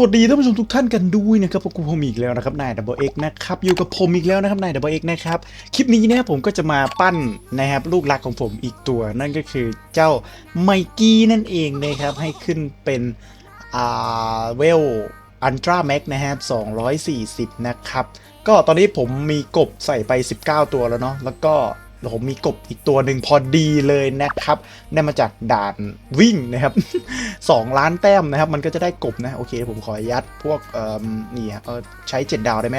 สวัสดีท่านผู้ชมทุกท่านกันด้วยนะครับพบกับผมอีกแล้วนะครับนายดับเบิลเอ็กนะครับอยู่กับผมอีกแล้วนะครับนายดับเบิลเอ็กนะครับคลิปนี้เนี่ยผมก็จะมาปั้นนะครับลูกรักของผมอีกตัว นั่นก็คือเจ้าไมกี้นั่นเองนะครับให้ขึ้นเป็นอ่าเวลอันตราแม็กนะครับ240 นะครับ ก็ตอนนี้ผมมีกบใส่ไป 19 ตัวแล้วเนาะแล้วก็ ผมมีกบอีกตัวหนึ่งพอดีเลยนะครับได้มาจากด่านวิ่งนะครับ 2 ล้านแต้มนะครับ มันก็จะได้กบนะ โอเค ผมขอยัดพวกเอ่อนี่ฮะเออใช้ 7 ดาวได้ไหม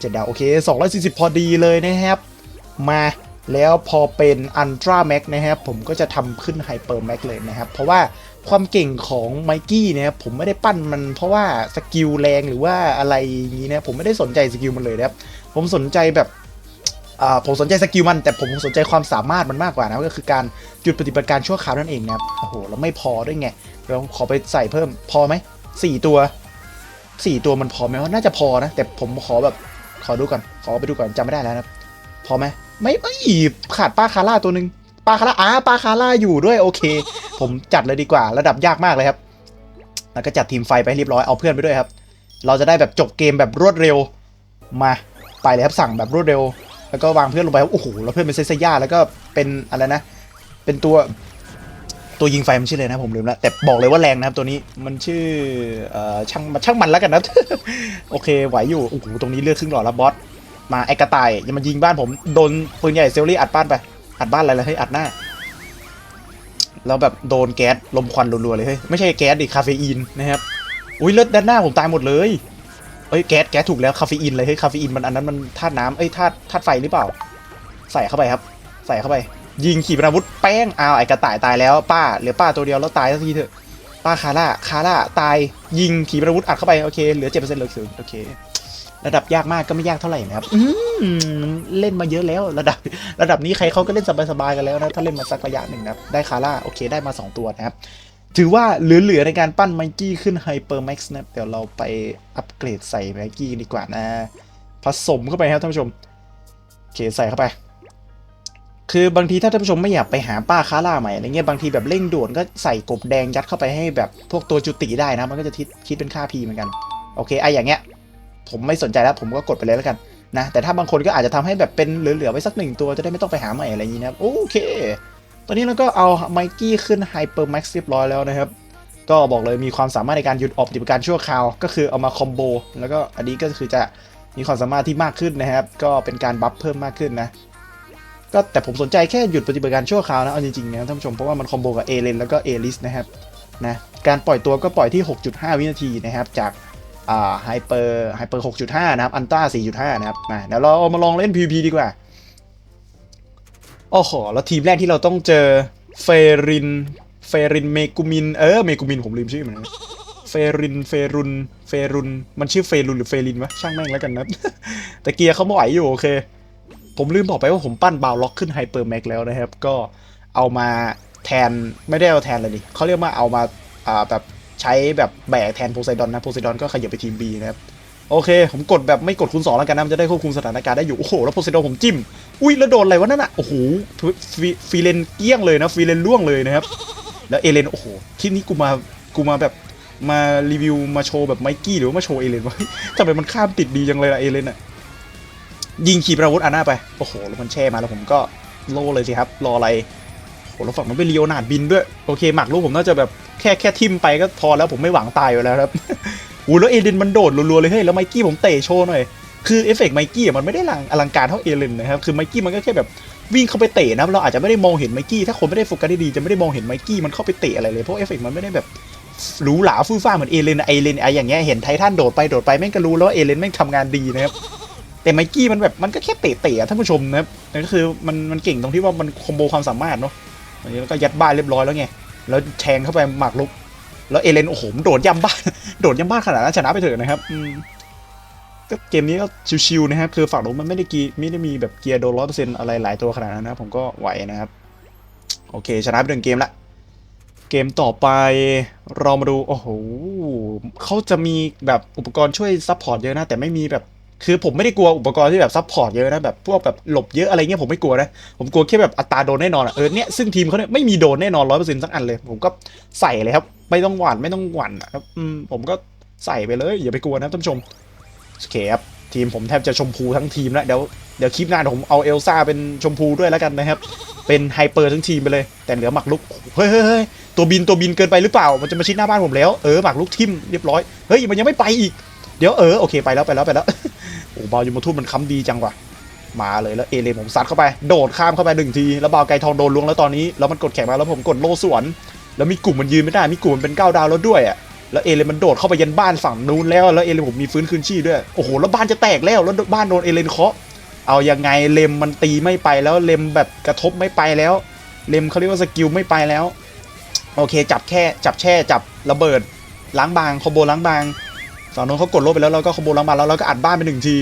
เจ็ดดาว โอเค 240 พอดีเลยนะครับ มาแล้วพอเป็นอันตร้าแม็กนะครับ ผมก็จะทำขึ้นไฮเปอร์แม็กเลยนะครับ เพราะว่าความเก่งของไมกี้นะครับผมไม่ได้ปั้นมันเพราะว่าสกิลแรงหรือว่าอะไรอย่างนี้นะผมไม่ได้สนใจสกิลมันเลยนะครับ ผมสนใจแบบ ผมสนใจสกิลมันแต่ผมสนใจความสามารถมันมากกว่านะก็คือการหยุดปฏิบัติการชั่วคราวนั่นเองนะครับโอ้โหแล้วไม่พอด้วยไงเราขอไปใส่เพิ่มพอไหมสี่ตัวสี่ตัวมันพอไหมว่าน่าจะพอนะ แต่ผมขอแบบขอดูก่อนขอไปดูก่อนจำไม่ได้แล้วนะครับพอไหมไม่ไม่ขาดป้าคาร่าตัวหนึ่งป้าคาร่าอ่าป้าคาร่าอยู่ด้วยโอเค ผมจัดเลยดีกว่าระดับยากมากเลยครับ แล้วก็จัดทีมไฟไปให้เรียบร้อยเอาเพื่อนไปด้วยครับ เราจะได้แบบจบเกมแบบรวดเร็วมาไปเลยครับสั่งแบบรวดเร็ว แล้วก็วางเพื่อนลงไปโอ้โหแล้วเพื่อนเป็นเซซย่าแล้วก็เป็นอะไรนะ เป็นตัวตัวยิงไฟมันชื่อเลยนะผมลืมแล้วแต่บอกเลยว่าแรงนะครับตัวนี้มันชื่อเอ่อช่างช่างมันแล้วกันนะโอเคไหวอยู่โอ้โหตรงนี้เลือดครึ่งหลอดแล้วบอสมาไอกระต่ายย่ามายิงบ้านผมโดนปืนใหญ่เซลลี่อัดบ้านไปอัดบ้านอะไรเลยเฮ้อัดหน้าแล้วแบบโดนแก๊สลมควันรัวๆเลยเฮ้ยไม่ใช่แก๊สดิคาเฟอีนนะครับอุ้ยเลือดด้านหน้าผมตายหมดเลย เอ้ยแก๊สแก๊สถูกแล้วคาเฟอีนเลยเฮ้ยคาเฟอีนมันอันนั้นมันธาตุน้ำเอ้ยธาตุธาตุไฟหรือเปล่า ใส่เข้าไปครับ ใส่เข้าไป ยิงขีปนาวุธแป้งอ้าวไอ้กระต่ายตายแล้วป้าเหลือป้าตัวเดียวแล้วตายสักทีเถอะป้าคาร่าคาร่าตายยิงขีปนาวุธอัดเข้าไปโอเคเหลือเจ็ดเปอร์เซ็นต์เหลือศูนย์โอเค ระดับยากมากก็ไม่ยากเท่าไหร่นะครับอืมเล่นมาเยอะแล้วระดับระดับนี้ใครเขาก็เล่นสบายๆกันแล้วนะถ้าเล่นมาสักระยะหนึ่งนะครับได้คาร่าโอเคได้มา 2 ตัวนะครับ ถือว่าเหลือๆในการปั้นไมกี้ขึ้นไฮเปอร์แม็กซ์นะเดี๋ยวเราไปอัปเกรดใส่ไมกี้ดีกว่านะผสมเข้าไปครับท่านผู้ชมโอเคใส่เข้าไป คือบางทีถ้าท่านผู้ชมไม่อยากไปหาป้าค้าร่าใหม่อะไรเงี้ยบางทีแบบเร่งด่วนก็ใส่กบแดงยัดเข้าไปให้แบบพวกตัวจุติได้นะ มันก็จะคิดคิดเป็นค่าพีเหมือนกัน โอเคไออย่างเงี้ย ผมไม่สนใจแล้วผมก็กดไปเลยแล้วกันนะแต่ถ้าบางคนก็อาจจะทำให้แบบเป็นเหลือๆไว้สักหนึ่งตัวจะได้ไม่ต้องไปหาใหม่อะไรอย่างนี้นะโอเค ตอนนี้เราก็เอาไมกี้ขึ้นไฮเปอร์แม็กซ์เรียบร้อยแล้วนะครับ ก็บอกเลยมีความสามารถในการหยุดออกปฏิบัติการชั่วคราว ก็คือเอามาคอมโบ แล้วก็อันนี้ก็คือจะมีความสามารถที่มากขึ้นนะครับ ก็เป็นการบัฟเพิ่มมากขึ้นนะ ก็แต่ผมสนใจแค่หยุดปฏิบัติการชั่วคราวนะ เอาจริงๆนะท่านผู้ชม เพราะว่ามันคอมโบกับเอเลนแล้วก็เอลิสนะครับ นะ การปล่อยตัวก็ปล่อยที่ 6.5 วินาทีนะครับ จากอ่าไฮเปอร์ไฮเปอร์หกจุดห้านะครับ อันต้าสี่จุดห้านะครับ มาเดี๋ยวเราเอามาลองเล่น PVP ดีกว่า โอ้โห แล้วทีมแรกที่เราต้องเจอเฟริน เฟรินเมกุมิน เออ เมกุมินผมลืมชื่อมันนเฟริน เฟรุน เฟรุน มันชื่อเฟรุนหรือเฟรินวะ ช่างแม่งแล้วกันนะ แต่เกียร์เขาไม่ไหวอยู่โอเค ผมลืมบอกไปว่าผมปั้นบาวล็อกขึ้นไฮเปอร์แม็กแล้วนะครับ ก็เอามาแทน ไม่ได้เอาแทนเลยดิเขาเรียกว่าเอามา อ่าแบบใช้แบบแบกแทนโพไซดอนนะ โพไซดอนก็ขยับไปทีม B นะครับ โอเค ผมกดแบบไม่กดคูณสองแล้วกันนะ มันจะได้ควบคุมสถานการณ์ได้อยู่ โอ้โห แล้วโพไซดผมจิ้ม อุ้ยแล้วโดนอะไรวะนั่นอะ โอ้โหฟีฟีเลนเกี้ยงเลยนะ ฟีเลนล่วงเลยนะครับ แล้วเอเลน โอ้โห คลิปนี้กูมา กูมาแบบมารีวิวมาโชว์แบบไมกี้หรือว่ามาโชว์เอเลนวะทำไมมันข้ามติดดีจังเลยล่ะเอเลนอะ ยิงขีปนาวุธอันหน้าไป โอ้โห แล้วมันแช่มาแล้วผมก็โล่เลยสิครับ รออะไรโอ้แล้วฝั่งนั้นเป็นลีโอนาร์ดบินด้วย โอเค หมักลูกผมน่าจะแบบแค่แค่ทิมไปก็พอแล้วผมไม่หวังตายอยู่แล้วครับ อู้แล้วเอเลนมันโดดรัวๆเลยเฮ้ยแล้วไมกี้ผมเตะโชว์หน่อยคือเอฟเฟกต์ไมกี้อะมันไม่ได้ลังอลังการเท่าเอเลนนะครับคือไมกี้มันก็แค่แบบวิ่งเข้าไปเตะนะเราอาจจะไม่ได้มองเห็นไมกี้ถ้าคนไม่ได้โฟกัสดีๆจะไม่ได้มองเห็นไมกี้มันเข้าไปเตะอะไรเลยเพราะเอฟเฟกต์มันไม่ได้แบบหรูหราฟู่ฟ้าเหมือนเอเลนเอเลนไออย่างเงี้ยเห็นไททันโดดไปโดดไปแม่งก็รู้แล้วว่าเอเลนแม่งทำงานดีนะครับแต่ไมกี้มันแบบมันก็แค่เตะๆอะท่านผู้ชมนะครับนั่นก็คือมันมันเก่งตรงที่ว่ามันคอมโบความสามารถเนาะอันนี้แล้วก็ยัดบ้านเรียบร้อยแล้วไงแล้วแทงเข้าไปหมากลุก แล้วเอเลนโอ้โหโดดย่ำบ้านโดดย่ำบ้านขนาดนั้นชนะไปเถอะนะครับก็เกมนี้ก็ชิวๆนะครับคือฝั่งนู้นมันไม่ได้กีไม่ได้มีแบบเกียร์โดนร้อยเปอร์เซ็นต์อะไรหลายตัวขนาดนั้นนะผมก็ไหวนะครับ โอเคชนะไปหนึ่งเกมละเกมต่อไปเรามาดู โอ้โหเขาจะมีแบบอุปกรณ์ช่วยซัพพอร์ตเยอะนะ แต่ไม่มีแบบ คือผมไม่ได้กลัวอุปกรณ์ที่แบบซัพพอร์ตเยอะนะแบบพวกแบบหลบเยอะอะไรเงี้ยผมไม่กลัวนะ ผมกลัวแค่แบบอัตราโดนแน่นอนอะเออเนี่ยซึ่งทีมเขาเนี่ยไม่มีโดนแน่นอนร้อยเปอร์เซ็นต์สักอันเลย ผมก็ใส่เลยครับ ไม่ต้องหวั่นไม่ต้องหวั่นครับอืมผมก็ใส่ไปเลย อย่าไปกลัวนะท่านผู้ชมโอเคครับทีมผมแทบจะชมพูทั้งทีมแล้วเดี๋ยวเดี๋ยวคลิปหน้าผมเอาเอลซ่าเป็นชมพูด้วยแล้วกันนะครับ เป็นไฮเปอร์ทั้งทีมไปเลย แต่เหลือหมักลุกเฮ้ยเฮ้ยเฮ้ยตัวบินตัวบินเกินไปหรือเปล่า มันจะมาชิดหน้าบ้านผมแล้วเออหมักลุกทิมเรียบร้อยเฮ้ยมันยังไม่ไปอีกเดี๋ยวเออโอเคไปแล้วไปแล้วไปแล้ว อ้บาลยูมาทูตมันค้ำดีจังว่ะมาเลยแล้วเอเลนผมซัดเข้าไปโดดข้ามเข้าไปหนึ่งที แล้วบาลไกทองโดนล้วงแล้วตอนนี้แล้วมันกดแข่งมาแล้วผมกดโลสวน แล้วมีกลุ่มมันยืนไม่ได้มีกลุ่มมันเป็นเก้าดาวแล้วด้วยอะแล้วเอเลนมันโดดเข้าไปยันบ้านฝั่งนู้นแล้วแล้วเอเลนผมมีฟื้นคืนชีพด้วยโอ้โหแล้วบ้านจะแตกแล้วแล้วบ้านโดนเอเลนเคาะเอายังไงเลมมันตีไม่ไปแล้วเลมแบบกระทบไม่ไปแล้ว เลมเขาเรียกว่าสกิลไม่ไปแล้ว โอเค จับแค่จับแช่จับระเบิดล้างบางคอมโบล้างบาง ฝั่งโน้นเขากดลบไปแล้วเราก็คอมโบล้างบาแล้วเราก็อัดบ้านไปหนึ่งที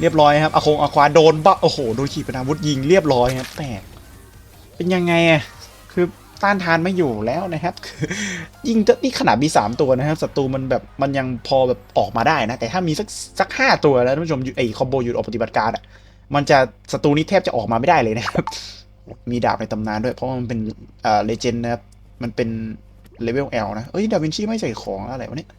เรียบร้อยครับอาคงอาควาโดนบะโอ้โหโดนขีปนาวุธยิงเรียบร้อยครับแตกเป็นยังไงอะคือต้านทานไม่อยู่แล้วนะครับคือยิงนี่ขนาดมีสามตัวนะครับศัตรูมันแบบมันยังพอแบบออกมาได้นะ แต่ถ้ามีสักสักห้าตัวแล้วท่านผู้ชมไอ้คอมโบหยุดออกปฏิบัติการอะมันจะศัตรูนี้แทบจะออกมาไม่ได้เลยนะครับ มีดาบในตำนานด้วย เพราะมันเป็นเอ่อเลเจนด์นะครับมันเป็นเลเวล L นะเอ้ยดาวินชีไม่ใส่ของอะไรวะเนี่ย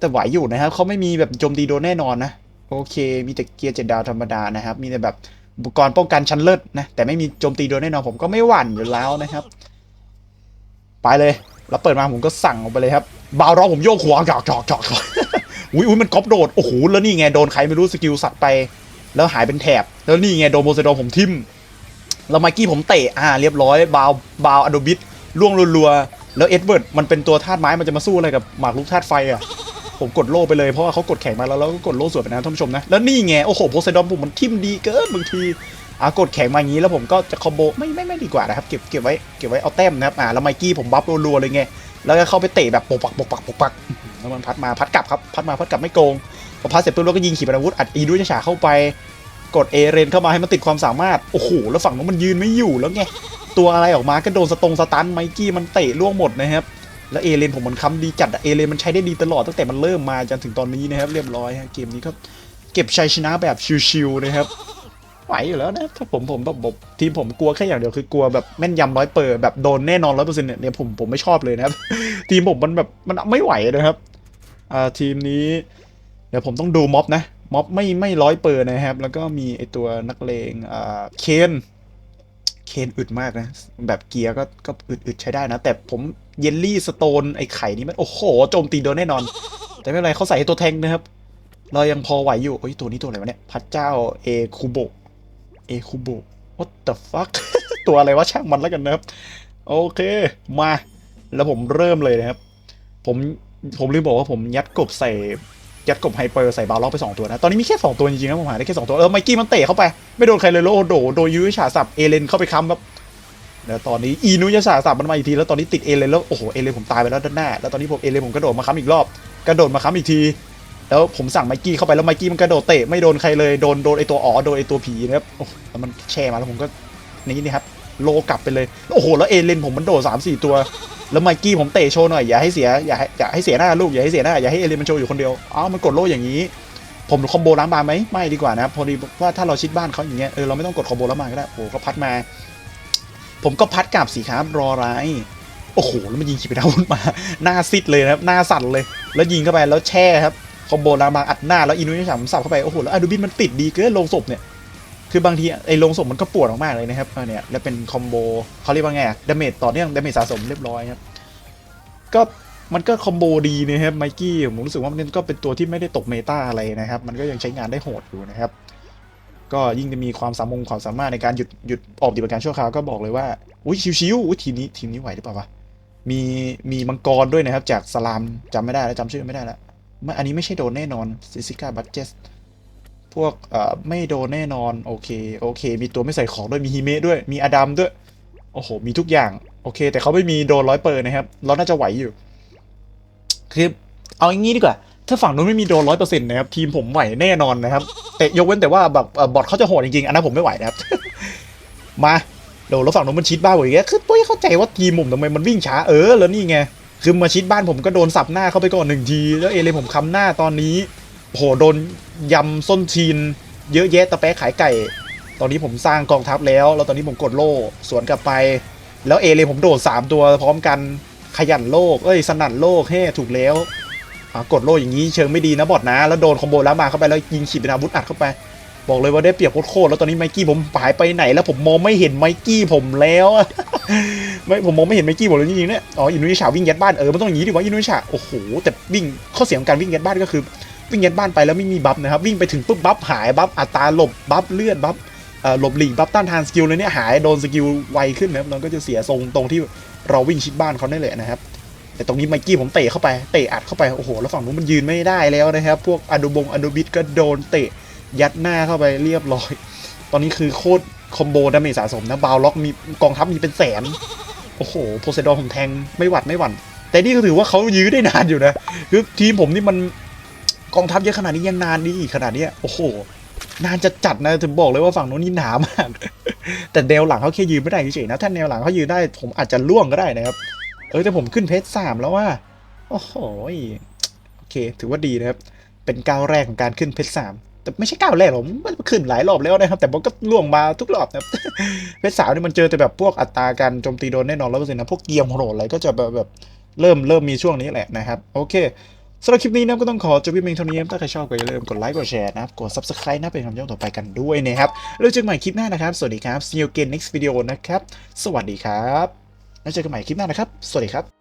แต่ไหวอยู่นะครับเขาไม่มีแบบโจมตีโดนแน่นอนนะ โอเค มีแต่เกียร์เจ็ดดาวธรรมดานะครับ มีแต่แบบอุปกรณ์ป้องกันชั้นเลิศนะ แต่ไม่มีโจมตีโดนแน่นอนผมก็ไม่หวั่นอยู่แล้วนะครับ ไปเลยแล้วเปิดมาผมก็สั่งออกไปเลยครับบาวรอผมโยกหัวจอกจอกจอกอกอุ้ยอุ้ยมันก๊อปโดดโอ้โหแล้วนี่ไงโดนใครไม่รู้สกิลสัตว์ไป แล้วหายเป็นแถบ แล้วนี่ไงโดนโมเซโดนผมทิมแล้วไมกี้ผมเตะอ่าเรียบร้อยบาวบาวอโดบิทล่วงรัวๆแล้วเอ็ดเวิร์ดมันเป็นตัวธาตุไม้มันจะมาสู้อะไรกับหมากรุกธาตุไฟอะ ผมกดโล่ไปเลยเพราะว่าเขากดแข่งมาแล้วแล้วก็กดโล่สวนไปนะท่านผู้ชมนะ แล้วนี่ไง โอ้โหโพไซดอนผมมันทิมดีเกินบางทีอ่ากดแข่งมาอย่างนี้แล้วผมก็จะคอมโบไม่ไม่ไม่ดีกว่านะครับเก็บเก็บไว้เก็บไว้เอาแต้มนะครับอ่าแล้วไมกี้ผมบัฟรัวๆเลยไงแล้วก็เข้าไปเตะแบบปกปักปกปักปกปักแล้วมันพัดมาพัดกลับครับพัดมาพัดกลับไม่โกงพอพัดเสร็จปุ๊บเราก็ยิงขีปนาวุธอัดอีด้วยฉาเข้าไปกดเอเรนเข้ามาให้มันติดความสามารถโอ้โหแล้วฝั่งนู้นมันยืนไม่อยู่แล้วไงตัวอะไรออกมาก็โดนสตงสตันไมกี้มันเตะล่วงหมดนะครับ แล้วเอเลนผมมันค้ำดีจัดเอเลนมันใช้ได้ดีตลอดตั้งแต่มันเริ่มมาจนถึงตอนนี้นะครับ เรียบร้อยฮะเกมนี้ก็เก็บชัยชนะแบบชิวๆนะครับไหวอยู่แล้วนะถ้าผมผมแบบทีมผมกลัวแค่อย่างเดียวคือกลัวแบบแม่นยำร้อยเปอร์แบบโดนแน่นอนร้อยเปอร์เซ็นต์เนี่ยผมผมไม่ชอบเลยนะครับ ทีมผมมันแบบมันไม่ไหวนะครับอ่าทีมนี้ เดี๋ยวผมต้องดูม็อบนะม็อบไม่ไม่ร้อยเปอร์นะครับ แล้วก็มีไอตัวนักเลงอ่าเคน เคนอึดมากนะ แบบเกียร์ก็ก็อึดอึดใช้ได้นะ แต่ผมเยลลี่สโตนไอไข่นี่มัน โอ้โห โจมตีโดนแน่นอน แต่ไม่เป็นไรเขาใส่ให้ตัวแทงนะครับ เรายังพอไหวอยู่ โอ้ยตัวนี้ตัวอะไรวะเนี่ย พระเจ้าเอคูโบเอคูโบ what the fuck ตัวอะไรวะช่างมันแล้วกันนะครับ โอเคมา แล้วผมเริ่มเลยนะครับ ผมผมลืมบอกว่าผมยัดกบใส่ ยัดกบไฮเปอร์ใส่บาล็อกไป2ตัวนะ ตอนนี้มีแค่2ตัวจริงๆนะผมหาได้แค่2ตัว เออไมกี้มันเตะเข้าไป ไม่โดนใครเลยแล้วโอ้โดโดนยูชาสับเอเลนเข้าไปค้ำครับแล้วตอนนี้อีนุยชาสับมันมาอีกทีแล้วตอนนี้ติดเอเลนแล้วโอ้โหเอเลนผมตายไปแล้วด้านหน้าแล้วตอนนี้ผมเอเลนผมกระโดดมาค้ำอีกรอบกระโดดมาค้ำอีกทีแล้วผมสั่งไมกี้เข้าไปแล้วไมกี้มันกระโดดเตะไม่โดนใครเลยโดนโดนไอตัวอ๋อโดนไอตัวผีนะครับโอ้แล้วมันแช่มาแล้วผมก็นี่นี่ครับโลกลับไปเลยโอ้โหแล้วเอเลนผมมันโดดสามสี่ตัว แล้วไมกี้ผมเตะโชว์หน่อยอย่าให้เสียอย่าให้อย่าให้เสียหน้าลูกอย่าให้เสียหน้าอย่าให้เอเลนมันโชว์อยู่คนเดียวอ้าวมันกดโล่อย่างนี้ ผมคอมโบล้างบานไหมไม่ดีกว่านะพอดีว่าถ้าเราชิดบ้านเขาอย่างเงี้ยเออเราไม่ต้องกดคอมโบล้างบานก็ได้โอ้ก็พัดมา ผมก็พัดกลับสิครับรออะไรโอ้โหแล้วมันยิงขีปนาวุธมาหน้าซิดเลยนะครับหน้าสั่นเลย แล้วยิงเข้าไปแล้วแช่ครับคอมโบล้างบางอัดหน้าแล้วอินุยฉามสับเข้าไปโอ้โหแล้วอะดูบินมันติดดีเกินลงศพเนี่ยคือบางทีไอ้ลงศพมันก็ปวดมากๆเลยนะครับเออเนี่ยแล้วเป็นคอมโบเขาเรียกว่าไงดาเมจต่อเนื่องดาเมจสะสมเรียบร้อยครับ ก็มันก็คอมโบดีนะครับไมกี้ผมรู้สึกว่ามันก็เป็นตัวที่ไม่ได้ตกเมตาอะไรนะครับ มันก็ยังใช้งานได้โหดอยู่นะครับ ก็ยิ่งจะมีความสามงความสามารถในการหยุดหยุดออกปฏิบัติการชั่วคราวก็บอกเลยว่าอุ้ยชิวๆอุ้ยทีมนี้ทีมนี้ไหวหรือเปล่าวะมีมีมังกรด้วยนะครับ จากสลามจำไม่ได้แล้วจำชื่อไม่ได้แล้วไม่อันนี้ไม่ใช่โดนแน่นอนซิซิก้าบัตเจสพวกเอ่อไม่โดนแน่นอนโอเคโอเค มีตัวไม่ใส่ของด้วยมีฮิเมะด้วยมีอดัมด้วยโอ้โหมีทุกอย่าง โอเค แต่เขาไม่มีโดนร้อยเปอร์นะครับ เราน่าจะไหวอยู่ คือเอาอย่างนี้ดีกว่า ถ้าฝั่งนู้นไม่มีโดนร้อยเปอร์เซ็นต์นะครับ ทีมผมไหวแน่นอนนะครับ แต่ยกเว้นแต่ว่าแบบบอทเขาจะโหดจริงๆ อันนั้นผมไม่ไหวนะครับ มาเดี๋ยวแล้วฝั่งนู้นมันชิดบ้านผมอย่างเงี้ยคือปุ้ยเข้าใจว่าทีมผมทำไมมันวิ่งช้า เออ แล้วนี่ไง คือมาชิดบ้านผมก็โดนสับหน้าเข้าไปก่อนหนึ่งที แล้วเอเลยผมค้ำหน้าตอนนี้ โห โดนยำส้นชีน เยอะแยะตะแปะขายไก่ ตอนนี้ผมสร้างกองทัพแล้ว แล้วตอนนี้ผมกดโล่ สวนกลับไป แล้วเอเลยผมโดด 3 ตัวพร้อมกันขยันโลก เอ้ย สนั่นโลกเฮ้ถูกแล้วกดโล่อย่างนี้เชิงไม่ดีนะบอดนะ แล้วโดนคอมโบแล้วมาเข้าไปแล้วยิงขีดเป็นอาวุธอัดเข้าไป บอกเลยว่าได้เปรียบโคตรแล้วตอนนี้ไมกี้ผมหายไปไหน แล้วผมมองไม่เห็นไมกี้ผมแล้วไม่ผมมองไม่เห็นไมกี้ผมเลยจริงๆเนี่ยอ๋ออินุนิชาวิ่งยัดบ้านเออมันต้องอย่างนี้ดิวะอินุนิชาโอ้โหแต่วิ่งข้อเสียของการวิ่งยัดบ้านก็คือวิ่งยัดบ้านไปแล้วไม่มีบัฟนะครับวิ่งไปถึงปุ๊บบัฟหายบัฟอัตราหลบบัฟเลือดบัฟ หลบหลีกบัฟต้านทานสกิลเลยเนี่ยหายโดนสกิลไวขึ้นนะครับมันก็จะเสียทรงตรงที่เราวิ่งชิดบ้านเขาได้เลยนะครับ แต่ตรงนี้ไมกี้ผมเตะเข้าไปเตะอัดเข้าไปโอ้โหแล้วฝั่งนู้นมันยืนไม่ได้แล้วนะครับ พวกอดูบงอดูบิดก็โดนเตะยัดหน้าเข้าไปเรียบร้อย ตอนนี้คือโคตรคอมโบดาเมจสะสมนะบาวล็อกมีกองทัพมีเป็นแสนโอ้โหโพไซดอนผมแทงไม่หวัดไม่หวั่นแต่นี่ก็ถือว่าเขายื้อได้นานอยู่นะคือทีมผมนี่มันกองทัพเยอะขนาดนี้ยังนานดีอีกขนาดนี้โอ้โห นานจะจัดนะถึงบอกเลยว่าฝั่งโน้นนี่หนามาก แต่แนวหลังเขาแค่ยืนไม่ได้เฉยๆนะ ถ้าแนวหลังเขายืนได้ ผมอาจจะล่วงก็ได้นะครับ เออแต่ผมขึ้นเพชรสามแล้วว่า โอ้โหโอเค ถือว่าดีนะครับ เป็นก้าวแรกของการขึ้นเพชรสามแต่ไม่ใช่ก้าวแรกหรอกมันขึ้นหลายรอบแล้วนะครับ แต่มันก็ล่วงมาทุกรอบนะครับเพชรสามนี่มันเจอแต่แบบพวกอัตราการโจมตีโดนแน่นอนร้อยเปอร์เซ็นต์นะพวกเกียร์โหดอะไรก็จะแบบแบบเริ่มเริ่มมีช่วงนี้แหละนะครับ โอเค สำหรับคลิปนี้นะก็ต้องขอจบวิดีโอเพียงเท่านี้นะครับถ้าใครชอบก็อย่าลืมกดไลค์กดแชร์นะครับกด subscribe นะเป็นกำลังใจต่อไปกันด้วยนะครับแล้วเจอกันใหม่คลิปหน้านะครับ สวัสดีครับ see you again next video นะครับ สวัสดีครับแล้วเจอกันใหม่คลิปหน้านะครับ สวัสดีครับ